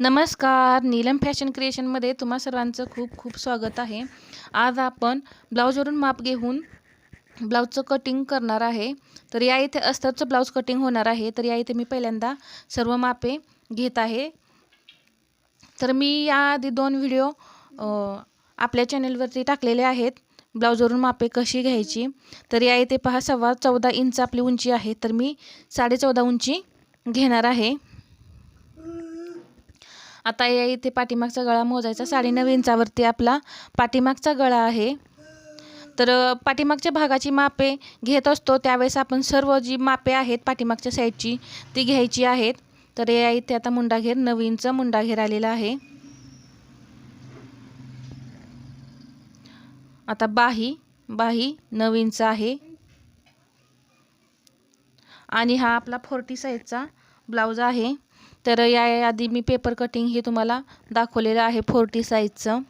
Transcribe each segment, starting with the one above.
नमस्कार नीलम फॅशन क्रिएशनमध्ये तुम्हा सर्वांचं खूप खूप स्वागत आहे. आज आपण ब्लाऊजवरून माप घेऊन ब्लाऊजचं कटिंग करणार आहे. तर या इथे अस्तरचं ब्लाऊज कटिंग होणार आहे. तर या इथे मी पहिल्यांदा सर्व मापे घेत आहे. तर मी याआधी दोन व्हिडिओ आपल्या चॅनलवरती टाकलेले आहेत. ब्लाऊजवरून मापे कशी घ्यायची? तर या इथे पहा सव्वा चौदा इंच आपली उंची आहे. तर मी साडे चौदा उंची घेणार आहे. आता या इथे पाठीमागचा गळा मोजायचा. साडेनऊ इंचावरती आपला पाठीमागचा गळा आहे. तर पाठीमागच्या भागाची मापे घेत असतो. त्यावेळेस आपण सर्व जी मापे आहेत पाठीमागच्या साईडची ती घ्यायची आहेत. तर या इथे आता मुंडाघेर नवीनचं मुंडाघेर आलेला आहे. आता बाही बाही नवीनचा आहे. आणि हा आपला फोर्टी साईजचा ब्लाऊज आहे. तर याआधी मी पेपर कटिंग हे तुम्हाला दाखवलेलं आहे फोर्टी साईजचं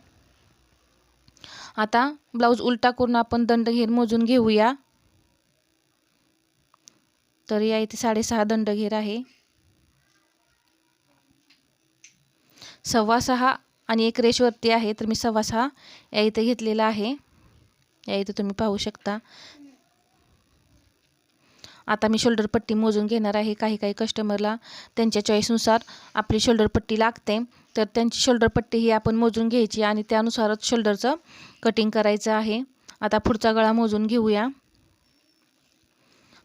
आता ब्लाऊज उलटा करून आपण दंडघेर मोजून घेऊया. तर या इथे साडेसहा दंडघेर आहे. सव्वा सहा आणि एक रेशवरती आहे तर मी सव्वा सहा या इथे घेतलेला आहे. या इथे तुम्ही पाहू शकता. आता मी शोल्डर पट्टी मोजून घेणार आहे काही काही कस्टमरला त्यांच्या चॉईसनुसार आपली शोल्डर पट्टी लागते. तर त्यांची शोल्डर पट्टी ही आपण मोजून घ्यायची आणि त्यानुसारच शोल्डरचं कटिंग करायचं आहे. आता पुढचा गळा मोजून घेऊया.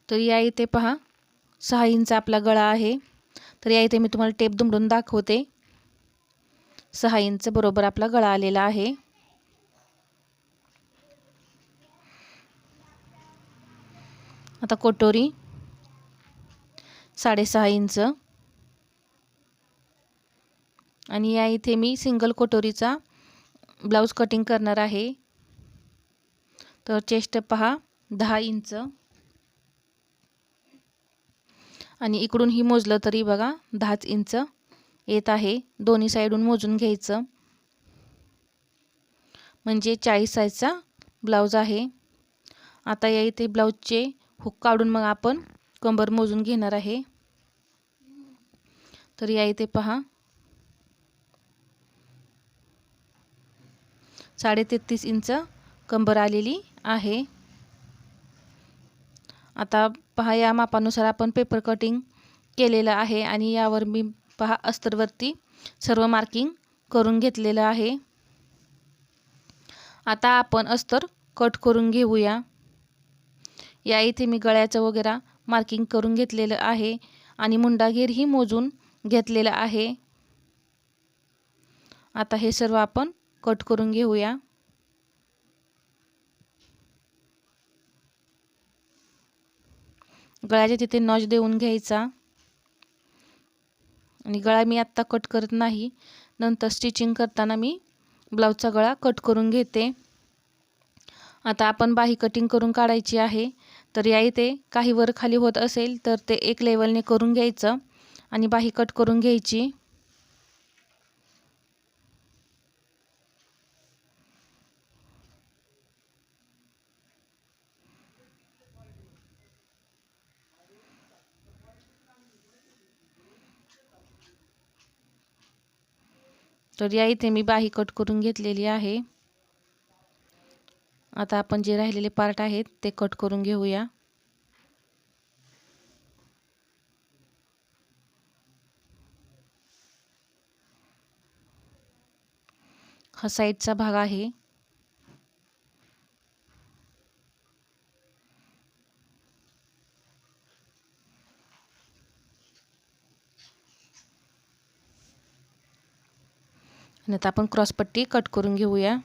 तर या इथे पहा सहा इंच आपला गळा आहे. तर या इथे मी तुम्हाला टेप दुमडून दाखवते. सहा इंच बरोबर आपला गळा आलेला आहे. आता कोटोरी. साडेसहा इंच. आणि या इथे मी सिंगल कोटोरीचा ब्लाऊज कटिंग करणार आहे. तर चेस्ट पहा दहा इंच. आणि इकडून ही मोजलं तरी बघा दहाच इंच येत आहे. दोन्ही साईडून मोजून घ्यायचं. म्हणजे चाळीस साईजचा ब्लाऊज आहे. आता या इथे ब्लाऊजचे हुक काढून मग आपण कंबर मोजून घेणार आहे. तर या इथे पहा. साडे तेहतीस इंच कंबर आलेली आहे. आता पहा या मापानुसार आपण पेपर कटिंग केलेलं आहे आणि यावर मी पहा अस्तरवरती सर्व मार्किंग करून घेतलेलं आहे. आता आपण अस्तर कट करून घेऊया. या इथे मी गळ्याचं वगैरे मार्किंग करून घेतलेलं आहे आणि मुंडाघेरही मोजून घेतलेलं आहे. आता हे सर्व आपण कट करून घेऊया. गळ्याच्या तिथे नॉच देऊन घ्यायचा. आणि गळा मी आत्ता कट करत नाही. नंतर स्टिचिंग करताना मी ब्लाऊजचा गळा कट करून घेते. आता आपण बाही कटिंग करून काढायची आहे. तर या इथे काही वर खाली होत असेल तर ते एक लेवलने करून घ्यायचं आणि बाही कट करून घ्यायची. तर या इथे मी बाही कट करून घेतलेली आहे. आता आपण जे राहिलेले पार्ट आहेत ते कट करून घेऊया. हा साईडचा भाग आहे. आणि आता आपण क्रॉसपट्टी कट करून घेऊया.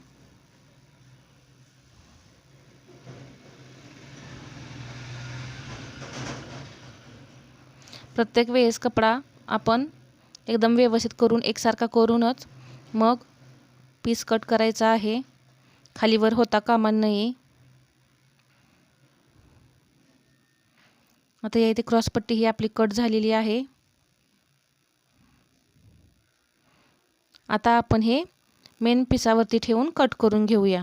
प्रत्येक वेळेस कपडा आपण एकदम व्यवस्थित करून एकसारखा करूनच मग पीस कट करायचा आहे. खालीवर होता कामा नये. आता या इथे क्रॉसपट्टी ही आपली कट झालेली आहे. आता आपण हे मेन पिसावरती ठेवून कट करून घेऊया.